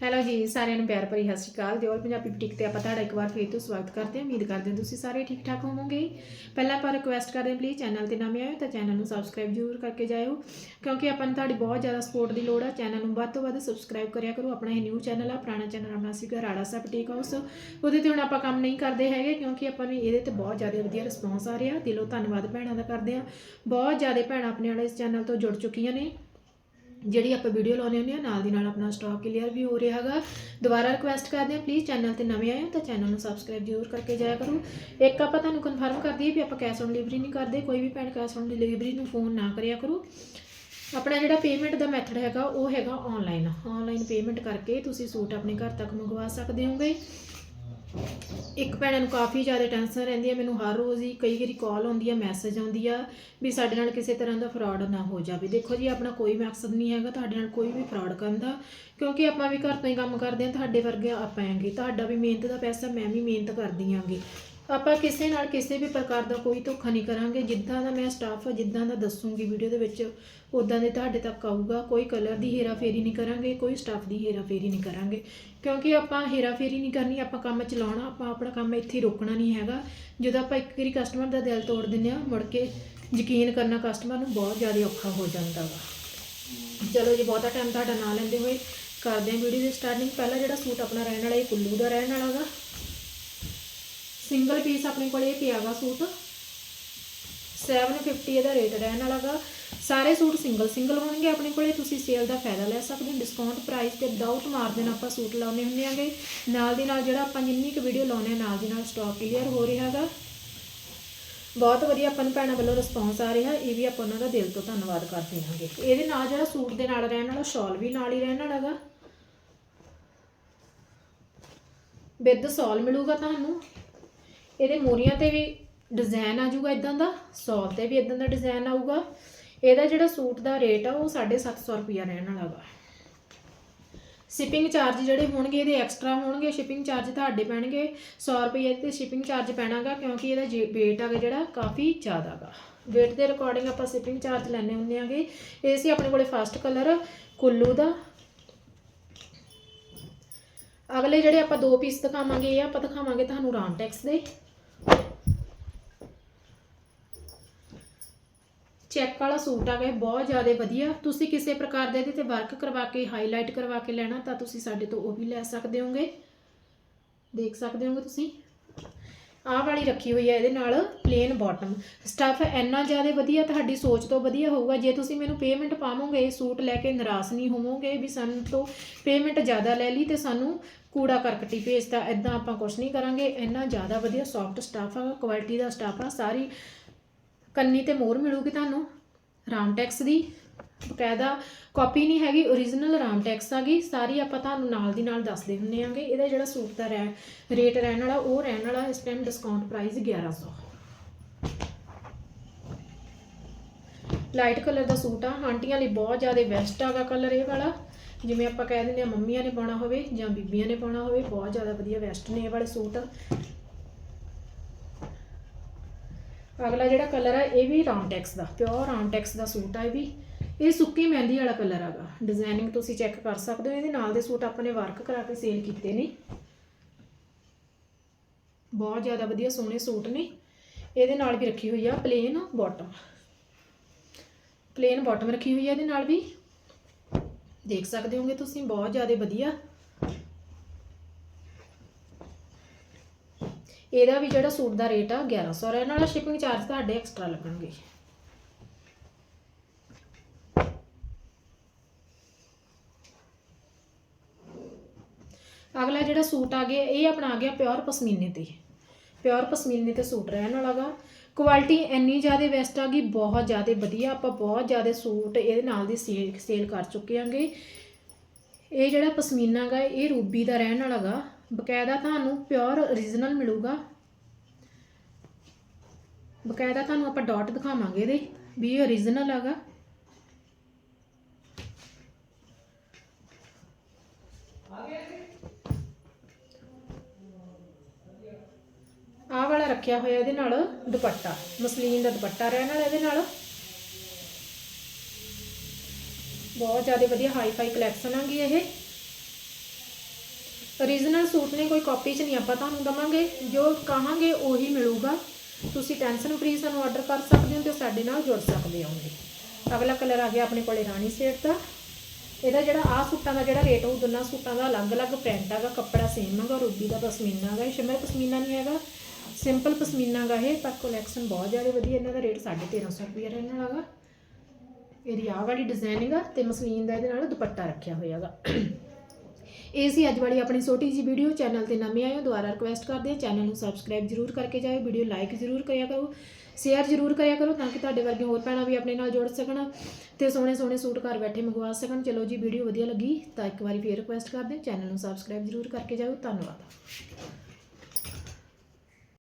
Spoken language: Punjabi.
ਹੈਲੋ ਜੀ, ਸਾਰਿਆਂ ਨੂੰ ਪਿਆਰ ਭਰੀ ਸਤਿ ਸ਼੍ਰੀ ਅਕਾਲ। ਦਿਓਲ ਪੰਜਾਬੀ ਬੁਟੀਕ ਤੇ ਆਪਾਂ ਤੁਹਾਡਾ ਇੱਕ ਵਾਰ ਫੇਰ ਤੋਂ ਸਵਾਗਤ ਕਰਦੇ ਹਾਂ। ਉਮੀਦ ਕਰਦੇ ਹਾਂ ਤੁਸੀਂ ਸਾਰੇ ਠੀਕ ਠਾਕ ਹੋਵੋਗੇ। ਪਹਿਲਾਂ ਆਪਾਂ ਰਿਕੁਐਸਟ ਕਰਦੇ ਹਾਂ ਪਲੀਜ਼ ਚੈਨਲ ਤੇ ਨਵੇਂ ਆਇਓ ਤਾਂ ਚੈਨਲ ਨੂੰ ਸਬਸਕ੍ਰਾਈਬ ਜ਼ਰੂਰ ਕਰਕੇ ਜਾਇਓ। ਕਿਉਂਕਿ ਆਪਾਂ ਨੂੰ ਤੁਹਾਡੀ ਬਹੁਤ ਜ਼ਿਆਦਾ ਸਪੋਰਟ ਦੀ ਲੋੜ ਹੈ ਚੈਨਲ ਨੂੰ ਵੱਧ ਤੋਂ ਵੱਧ ਸਬਸਕ੍ਰਾਈਬ ਕਰਿਆ ਕਰੋ। ਆਪਣਾ ਇਹ ਨਿਊ ਚੈਨਲ ਆ, ਪੁਰਾਣਾ ਚੈਨਲ ਆਪਣਾ ਸੀਗਾ ਰਾੜਾ ਸਾਹਿਬ ਬੁਟੀਕ ਹਾਊਸ ਉਹਦੇ ਤੇ ਹੁਣ ਆਪਾਂ ਕੰਮ ਨਹੀਂ ਕਰਦੇ ਹੈਗੇ ਕਿਉਂਕਿ ਆਪਾਂ ਨੂੰ ਇਹਦੇ ਤੇ ਬਹੁਤ ਜ਼ਿਆਦਾ ਵਧੀਆ ਰਿਸਪੌਂਸ ਆ ਰਿਹਾ। ਦਿਲੋਂ ਧੰਨਵਾਦ ਭੈਣਾਂ ਦਾ ਕਰਦੇ ਹਾਂ। ਬਹੁਤ ਜ਼ਿਆਦਾ ਭੈਣਾਂ ਆਪਣੇ ਵਾਲੇ ਇਸ ਚੈਨਲ ਤੋਂ ਜੁੜ ਚੁੱਕੀਆਂ ਨੇ। ਜਿਹੜੀ ਆਪਾਂ ਵੀਡੀਓ ਲਾਉਣੇ ਹੁੰਦੇ ਆ ਨਾਲ ਦੀ ਨਾਲ ਆਪਣਾ ਸਟਾਕ ਕਲੀਅਰ ਵੀ ਹੋ ਰਿਹਾ ਹੈਗਾ। ਦੁਬਾਰਾ ਰਿਕੁਐਸਟ ਕਰਦੇ ਆ ਪਲੀਜ਼ ਚੈਨਲ ਤੇ ਨਵੇਂ ਆਏ ਹੋ ਤਾਂ ਚੈਨਲ ਨੂੰ ਸਬਸਕ੍ਰਾਈਬ ਜ਼ਰੂਰ ਕਰਕੇ ਜਾਇਆ ਕਰੋ। ਇੱਕ ਆਪਾਂ ਤੁਹਾਨੂੰ ਕਨਫਰਮ ਕਰ ਦਈਏ ਵੀ ਆਪਾਂ ਕੈਸ਼ ਔਨ ਡਿਲੀਵਰੀ ਨਹੀਂ ਕਰਦੇ, ਕੋਈ ਵੀ ਭੈਣ ਕੈਸ਼ ਔਨ ਡਿਲੀਵਰੀ ਨੂੰ ਫੋਨ ਨਾ ਕਰਿਆ ਕਰੋ। ਆਪਣਾ ਜਿਹੜਾ ਪੇਮੈਂਟ ਦਾ ਮੈਥਡ ਹੈਗਾ, ਉਹ ਹੈਗਾ ਆਨਲਾਈਨ ਆਨਲਾਈਨ ਪੇਮੈਂਟ ਕਰਕੇ ਤੁਸੀਂ ਸੂਟ ਆਪਣੇ ਘਰ ਤੱਕ ਮੰਗਵਾ ਸਕਦੇ ਹੋਗੇ। ਇੱਕ ਭੈਣਾਂ ਨੂੰ ਕਾਫੀ ਜ਼ਿਆਦਾ ਟੈਨਸ਼ਨ ਰਹਿੰਦੀ ਹੈ ਮੈਨੂੰ ਹਰ ਰੋਜ਼ ਹੀ ਕਈ ਵਾਰੀ ਕਾਲ ਆਉਂਦੀ ਹੈ ਮੈਸੇਜ ਆਉਂਦੀ ਆ ਵੀ ਸਾਡੇ ਨਾਲ ਕਿਸੇ ਤਰ੍ਹਾਂ ਦਾ ਫਰਾਡ ਨਾ ਹੋ ਜਾਵੇ। ਦੇਖੋ ਜੀ, ਆਪਣਾ ਕੋਈ ਮਕਸਦ ਨਹੀਂ ਹੈਗਾ ਤੁਹਾਡੇ ਨਾਲ ਕੋਈ ਵੀ ਫਰਾਡ ਕਰਨ ਦਾ, ਕਿਉਂਕਿ ਆਪਾਂ ਵੀ ਘਰ ਤੋਂ ਹੀ ਕੰਮ ਕਰਦੇ ਹਾਂ, ਤੁਹਾਡੇ ਵਰਗੇ ਆਪਾਂ ਆਂਗੇ ਤੁਹਾਡਾ ਵੀ ਮਿਹਨਤ ਦਾ ਪੈਸਾ, ਮੈਂ ਵੀ ਮਿਹਨਤ ਕਰਦੀ ਆਂਗੀ ਆਪਾਂ ਕਿਸੇ ਨਾਲ ਕਿਸੇ ਵੀ ਪ੍ਰਕਾਰ ਦਾ ਕੋਈ ਧੋਖਾ ਨਹੀਂ ਕਰਾਂਗੇ। ਜਿੱਦਾਂ ਦਾ ਮੈਂ ਸਟਾਫ ਜਿੱਦਾਂ ਦਾ ਦੱਸੂਗੀ ਵੀਡੀਓ ਦੇ ਵਿੱਚ ਉਦਾਂ ਦੇ ਤੁਹਾਡੇ ਤੱਕ ਆਊਗਾ। ਕੋਈ ਕਲਰ ਦੀ ਹੇਰਾਫੇਰੀ ਨਹੀਂ ਕਰਾਂਗੇ, ਕੋਈ ਸਟਾਫ ਦੀ ਹੇਰਾਫੇਰੀ ਨਹੀਂ ਕਰਾਂਗੇ। ਕਿਉਂਕਿ ਆਪਾਂ ਹੇਰਾਫੇਰੀ ਨਹੀਂ ਕਰਨੀ, ਆਪਾਂ ਕੰਮ ਚਲਾਉਣਾ, ਆਪਾਂ ਆਪਣਾ ਕੰਮ ਇੱਥੇ ਰੋਕਣਾ ਨਹੀਂ ਹੈਗਾ। ਜਦੋਂ ਆਪਾਂ ਇੱਕ ਵਾਰੀ ਕਸਟਮਰ ਦਾ ਦਿਲ ਤੋੜ ਦਿੰਦੇ ਆ ਮੁੜ ਕੇ ਯਕੀਨ ਕਰਨਾ ਕਸਟਮਰ ਨੂੰ ਬਹੁਤ ਜ਼ਿਆਦਾ ਔਖਾ ਹੋ ਜਾਂਦਾ ਵਾ। ਚਲੋ ਜੀ, ਬਹੁਤਾ ਟਾਈਮ ਤੁਹਾਡਾ ਨਾ ਲੈਂਦੇ ਹੋਏ, ਕਰਦੇ ਹਾਂ ਵੀਡੀਓ ਦੀ ਸਟਾਰਟਿੰਗ ਪਹਿਲਾ ਜਿਹੜਾ ਸੂਟ ਆਪਣਾ ਰਹਿਣ ਵਾਲਾ, ਇਹ ਕੁੱਲੂ ਦਾ ਰਹਿਣ ਵਾਲਾ ਵਾ। ਸਿੰਗਲ ਪੀਸ ਆਪਣੇ ਕੋਲ ਇਹ ਪਿਆਗਾ ਸੂਟ। 750 ਇਹਦਾ ਰੇਟ ਰਹਿਣ ਵਾਲਾ ਸਾਰੇ ਸੂਟ ਸਿੰਗਲ ਸਿੰਗਲ ਹੋਣਗੇ ਆਪਣੇ ਕੋਲੇ। ਤੁਸੀਂ ਸੇਲ ਦਾ ਫਾਇਦਾ ਲੈ ਸਕਦੇ ਹੋ। ਡਿਸਕਾਊਂਟ ਪ੍ਰਾਈਸ ਤੇ ਵਿਦਆਊਟ ਮਾਰਜਨ ਆਪਾਂ ਸੂਟ ਲਾਉਨੇ ਹੁੰਦੇ ਆਂਗੇ। ਨਾਲ ਦੀ ਨਾਲ ਜਿਹੜਾ ਆਪਾਂ ਜਿੰਨੀ ਕੁ ਵੀਡੀਓ ਲਾਉਨੇ ਨਾਲ ਦੀ ਨਾਲ ਸਟਾਕ ਕਲੀਅਰ ਹੋ ਰਿਹਾ ਹੈਗਾ ਬਹੁਤ ਵਧੀਆ ਆਪਾਂ ਨੂੰ ਭੈਣਾਂ ਵੱਲੋਂ ਰਿਸਪੌਂਸ ਆ ਰਿਹਾ। ਇਹ ਵੀ ਆਪਾਂ ਉਹਨਾਂ ਦਾ ਦਿਲ ਤੋਂ ਧੰਨਵਾਦ ਕਰਦੇ ਹਾਂਗੇ ਇਹਦੇ ਨਾਲ ਜਿਹੜਾ ਸੂਟ ਦੇ ਨਾਲ ਰਹਿਣ ਵਾਲਾ ਸ਼ਾਲ ਵੀ ਨਾਲ ਹੀ ਰਹਿਣ ਵਾਲਾ ਹੈਗਾ ਵਿਦ ਸੌਲ ਮਿਲੂਗਾ ਤੁਹਾਨੂੰ। ਇਹਦੇ ਮੋਰੀਆਂ ਤੇ ਵੀ ਡਿਜ਼ਾਈਨ ਆ ਜਾਊਗਾ ਇਦਾਂ ਦਾ, ਸੌਲ ਤੇ ਵੀ ਇਦਾਂ ਦਾ ਡਿਜ਼ਾਈਨ ਆਊਗਾ। ਇਹਦਾ ਜਿਹੜਾ ਸੂਟ ਦਾ ਰੇਟ ਆ ਉਹ 750 ਰੁਪਿਆ ਰਹਿਣ ਵਾਲਾ ਵਾ। ਸ਼ਿਪਿੰਗ ਚਾਰਜ ਜਿਹੜੇ ਹੋਣਗੇ, ਇਹਦੇ ਐਕਸਟਰਾ ਹੋਣਗੇ ਸ਼ਿਪਿੰਗ ਚਾਰਜ ਤੁਹਾਡੇ ਪੈਣਗੇ 100 ਰੁਪਏ ਤੇ ਸ਼ਿਪਿੰਗ ਚਾਰਜ ਪੈਣਾਗਾ, ਕਿਉਂਕਿ ਇਹਦਾ weight ਹੈਗਾ ਜਿਹੜਾ, ਕਾਫੀ ਜ਼ਿਆਦਾ ਗਾ weight ਦੇ ਅਕੋਰਡਿੰਗ ਆਪਾਂ ਸ਼ਿਪਿੰਗ ਚਾਰਜ ਲੈਣੇ ਹੁੰਦੇ ਆਗੇ। ਇਹ ਸੀ ਆਪਣੇ ਕੋਲੇ ਫਸਟ ਕਲਰ ਕੁੱਲੂ ਦਾ। ਅਗਲੇ ਜਿਹੜੇ ਆਪਾਂ ਦੋ ਪੀਸ ਦਿਖਾਵਾਂਗੇ, ਇਹ ਆਪਾਂ ਦਿਖਾਵਾਂਗੇ ਤੁਹਾਨੂੰ ਰਾਮਟੈਕਸ ਦੇ। ਚੈੱਕ ਵਾਲਾ ਸੂਟ ਆ ਗਿਆ ਬਹੁਤ ਜ਼ਿਆਦਾ ਵਧੀਆ। ਤੁਸੀਂ ਕਿਸੇ ਪ੍ਰਕਾਰ ਦੇ ਇਹਦੇ ਤੇ ਵਰਕ ਕਰਵਾ ਕੇ ਹਾਈਲਾਈਟ ਕਰਵਾ ਕੇ ਲੈਣਾ ਤਾਂ ਤੁਸੀਂ ਸਾਡੇ ਤੋਂ ਉਹ ਵੀ ਲੈ ਸਕਦੇ ਹੋਗੇ। ਦੇਖ ਸਕਦੇ ਹੋਗੇ ਤੁਸੀਂ? ਆਹ ਵਾਲੀ ਰੱਖੀ ਹੋਈ ਹੈ ਇਹਦੇ ਨਾਲ ਪਲੇਨ ਬਾਟਮ ਸਟੱਫ ਇੰਨਾ ਜ਼ਿਆਦਾ ਵਧੀਆ ਤੁਹਾਡੀ ਸੋਚ ਤੋਂ ਵਧੀਆ ਹੋਊਗਾ। ਜੇ ਤੁਸੀਂ ਮੈਨੂੰ ਪੇਮੈਂਟ ਪਾਵੋਗੇ ਸੂਟ ਲੈ ਕੇ ਨਿਰਾਸ਼ ਨਹੀਂ ਹੋਵੋਗੇ ਵੀ ਸਾਨੂੰ ਤੋਂ ਪੇਮੈਂਟ ਜ਼ਿਆਦਾ ਲੈ ਲਈ ਤੇ ਸਾਨੂੰ ਕੂੜਾ ਕਰਕਟੀ ਭੇਜਤਾ। ਐਦਾਂ ਆਪਾਂ ਕੁਝ ਨਹੀਂ ਕਰਾਂਗੇ। ਇੰਨਾ ਜ਼ਿਆਦਾ ਵਧੀਆ ਸੌਫਟ ਸਟੱਫ ਆ ਕੁਆਲਿਟੀ ਦਾ ਸਟੱਫ ਆ, ਸਾਰੀ ਕੰਨੀ ਤੇ ਮੋਰ ਮਿਲੂਗੀ ਤੁਹਾਨੂੰ। ਰਾਮਟੈਕਸ ਦੀ। ਬਕਾਇਦਾ ਕਾਪੀ ਨਹੀਂ ਹੈਗੀ origignal ਰਾਮਟੈਕਸ ਗਈ, ਸਾਰੀ ਆਪਾਂ ਤੁਹਾਨੂੰ ਨਾਲ ਦੀ ਨਾਲ ਦੱਸਦੇ ਹੁੰਨੇ ਆਂਗੇ। ਇਹਦਾ ਜਿਹੜਾ ਸੂਟ ਦਾ ਰੇਟ ਰਹਿਣ ਵਾਲਾ, ਉਹ ਰਹਿਣ ਵਾਲਾ ਇਸ time discount price 1100 light colour ਦਾ ਸੂਟ ਆ, ਆਂਟੀਆਂ ਲਈ ਬਹੁਤ ਜ਼ਿਆਦਾ ਬੈਸਟ ਆਗਾ ਕਲਰ ਇਹ ਵਾਲਾ। ਜਿਵੇਂ ਆਪਾਂ ਕਹਿ ਦਿੰਦੇ ਆ, ਮੰਮੀਆਂ ਨੇ ਪਾਉਣਾ ਹੋਵੇ ਜਾਂ ਬੀਬੀਆਂ ਨੇ ਪਾਉਣਾ ਹੋਵੇ, ਬਹੁਤ ਜ਼ਿਆਦਾ ਵਧੀਆ ਵੈਸਟ ਨੇ ਇਹ ਵਾਲੇ ਸੂਟ। ਅਗਲਾ ਜਿਹੜਾ ਕਲਰ ਆ, ਇਹ ਵੀ ਰਾਮਟੈਕਸ ਦਾ ਪਿਓਰ ਰਾਮਟੈਕਸ ਦਾ ਸੂਟ ਆ ਇਹ ਵੀ। ਇਹ ਸੁੱਕੀ ਮਹਿੰਦੀ ਵਾਲਾ ਕਲਰ ਹੈਗਾ। ਡਿਜ਼ਾਈਨਿੰਗ ਤੁਸੀਂ ਚੈੱਕ ਕਰ ਸਕਦੇ ਹੋ। ਇਹਦੇ ਨਾਲ ਦੇ ਸੂਟ ਆਪਾਂ ਨੇ ਵਰਕ ਕਰਾ ਕੇ ਸੇਲ ਕੀਤੇ ਨੇ। ਬਹੁਤ ਜ਼ਿਆਦਾ ਵਧੀਆ ਸੋਹਣੇ ਸੂਟ ਨੇ। ਇਹਦੇ ਨਾਲ ਵੀ ਰੱਖੀ ਹੋਈ ਆ ਪਲੇਨ ਬਾਟਮ ਪਲੇਨ ਬਾਟਮ ਰੱਖੀ ਹੋਈ ਆ ਇਹਦੇ ਨਾਲ ਵੀ। ਦੇਖ ਸਕਦੇ ਹੋਗੇ ਤੁਸੀਂ, ਬਹੁਤ ਜ਼ਿਆਦਾ ਵਧੀਆ। ਇਹਦਾ ਵੀ ਜਿਹੜਾ ਸੂਟ ਦਾ ਰੇਟ ਆ 1100 ਰਹਿਣ ਵਾਲਾ ਸ਼ਿਪਿੰਗ ਚਾਰਜ ਤੁਹਾਡੇ ਐਕਸਟਰਾ ਲੱਗਣਗੇ। ਅਗਲਾ ਜਿਹੜਾ ਸੂਟ ਆ ਗਿਆ, ਇਹ ਆਪਣਾ ਆ ਗਿਆ ਪਿਓਰ ਪਸ਼ਮੀਨੇ ਤੇ। ਪਿਓਰ ਪਸ਼ਮੀਨੇ ਤੇ ਸੂਟ ਰਹਿਣ ਵਾਲਾਗਾ ਕੁਆਲਿਟੀ ਇੰਨੀ ਜ਼ਿਆਦਾ ਬੈਸਟ ਆ ਗਈ, ਬਹੁਤ ਜ਼ਿਆਦਾ ਵਧੀਆ। ਆਪਾਂ ਬਹੁਤ ਜ਼ਿਆਦਾ ਸੂਟ ਇਹਦੇ ਨਾਲ ਦੀ ਸੇਲ ਸੇਲ ਕਰ ਚੁੱਕੇ ਆਂਗੇ। ਇਹ ਜਿਹੜਾ ਪਸ਼ਮੀਨਾ ਗਾ, ਇਹ ਰੂਬੀ ਦਾ ਰਹਿਣ ਵਾਲਾਗਾ ਬਕਾਇਦਾ ਤੁਹਾਨੂੰ ਪਿਓਰ origignal ਮਿਲੂਗਾ। ਬਕਾਇਦਾ ਤੁਹਾਨੂੰ ਆਪਾਂ ਡਾਟ ਦਿਖਾਵਾਂਗੇ ਇਹਦੇ, ਵੀ ਇਹ origignal ਹੈਗਾ ਆਹ ਵਾਲਾ ਰੱਖਿਆ ਹੋਇਆ ਇਹਦੇ ਨਾਲ ਦੁਪੱਟਾ, ਮਸਲੀਨ ਦਾ ਦੁਪੱਟਾ ਰਹਿਣ ਵਾਲਾ ਇਹਦੇ ਨਾਲ। ਬਹੁਤ ਜ਼ਿਆਦਾ ਵਧੀਆ ਹਾਈ ਫਾਈ ਕਲੈਕਸ਼ਨ ਆਂਗੀ ਇਹ। ਓਰੀਜਨਲ ਸੂਟ ਨੇ ਕੋਈ ਕਾਪੀ 'ਚ ਨਹੀਂ ਆਪਾਂ ਤੁਹਾਨੂੰ ਦਵਾਂਗੇ, ਜੋ ਕਹਾਂਗੇ ਉਹੀ ਮਿਲੂਗਾ। ਤੁਸੀਂ ਟੈਨਸ਼ਨ ਫ੍ਰੀ ਸਾਨੂੰ ਆਰਡਰ ਕਰ ਸਕਦੇ ਹੋ ਤੇ ਸਾਡੇ ਨਾਲ ਜੁੜ ਸਕਦੇ ਹੋਗੇ ਅਗਲਾ ਕਲਰ ਆ ਗਿਆ ਆਪਣੇ ਕੋਲੇ ਰਾਣੀ ਸੇਟ ਦਾ। ਇਹਦਾ ਜਿਹੜਾ ਆ ਸੂਟਾਂ ਦਾ ਜਿਹੜਾ ਰੇਟ ਉਹ ਦੋਨਾਂ ਸੂਟਾਂ ਦਾ ਅਲੱਗ-ਅਲੱਗ ਪ੍ਰਿੰਟ ਹੈਗਾ ਕੱਪੜਾ ਸੇਮ ਹੈਗਾ ਰੂਬੀ ਦਾ ਪਸ਼ਮੀਨਾ ਹੈਗਾ ਇਹ ਪਸ਼ਮੀਨਾ ਨਹੀਂ ਹੈਗਾ। ਸਿੰਪਲ ਪਸ਼ਮੀਨਾ ਗਾ ਇਹ, ਪਰ ਕਲੈਕਸ਼ਨ ਬਹੁਤ ਜ਼ਿਆਦਾ ਵਧੀਆ। ਇਹਨਾਂ ਦਾ ਰੇਟ 1350 ਰੁਪਏ ਰਹਿਣ ਵਾਲਾ ਗਾ। ਇਹਦੀ ਆਹ ਵਾਲੀ ਡਿਜ਼ਾਈਨਿੰਗ ਆ ਤੇ ਮਸਲੀਨ ਦਾ ਇਹਦੇ ਨਾਲ ਦੁਪੱਟਾ ਰੱਖਿਆ ਹੋਇਆ ਹੈਗਾ ਇਹ ਸੀ ਅੱਜ ਵਾਲੀ ਆਪਣੀ ਛੋਟੀ ਜੀ ਵੀਡੀਓ ਚੈਨਲ ਤੇ ਨਵੇਂ ਆਏ ਹੋ, ਦੁਬਾਰਾ ਰਿਕੁਐਸਟ ਕਰਦੇ ਹਾਂ। ਚੈਨਲ ਨੂੰ ਸਬਸਕ੍ਰਾਈਬ ਜਰੂਰ ਕਰਕੇ ਜਾਇਓ। ਵੀਡੀਓ ਲਾਈਕ ਜਰੂਰ ਕਰਿਆ ਕਰੋ। ਸ਼ੇਅਰ ਜਰੂਰ ਕਰਿਆ ਕਰੋ ਤਾਂ ਕਿ ਤੁਹਾਡੇ ਵਰਗੇ ਹੋਰ ਭੈਣਾਂ ਵੀ ਆਪਣੇ ਨਾਲ ਜੁੜ ਸਕਣ ਤੇ ਸੋਹਣੇ ਸੋਹਣੇ ਸੂਟ ਘਰ ਬੈਠੇ ਮੰਗਵਾ ਸਕਣ। ਚਲੋ ਜੀ ਵੀਡੀਓ ਵਧੀਆ ਲੱਗੀ ਤਾਂ ਇੱਕ ਵਾਰੀ ਫੇਰ ਰਿਕੁਐਸਟ ਕਰਦੇ ਚੈਨਲ ਨੂੰ ਸਬਸਕ੍ਰਾਈਬ ਜਰੂਰ ਕਰਕੇ ਜਾਇਓ। ਧੰਨਵਾਦ।